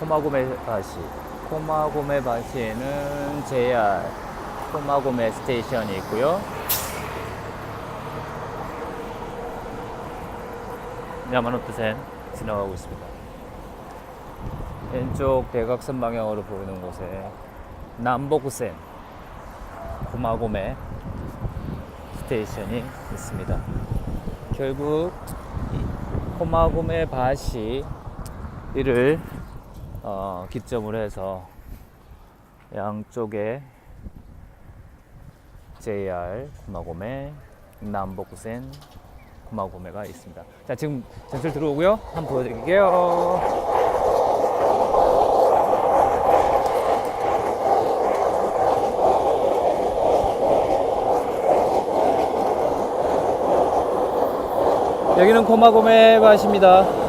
코마고메 바시. 코마고메 바시에는 JR 코마고메 스테이션이 있고요. 야마노토센 지나가고 있습니다. 왼쪽 대각선 방향으로 보이는 곳에 남보쿠센 코마고메 스테이션이 있습니다. 결국 이 코마고메 바시 이를 어, 기점으로 해서 양쪽에 JR 코마고메 남보쿠센 코마고메가 있습니다. 자 지금 전철 들어오고요. 한번 보여드릴게요. 여기는 코마고메 밭입니다.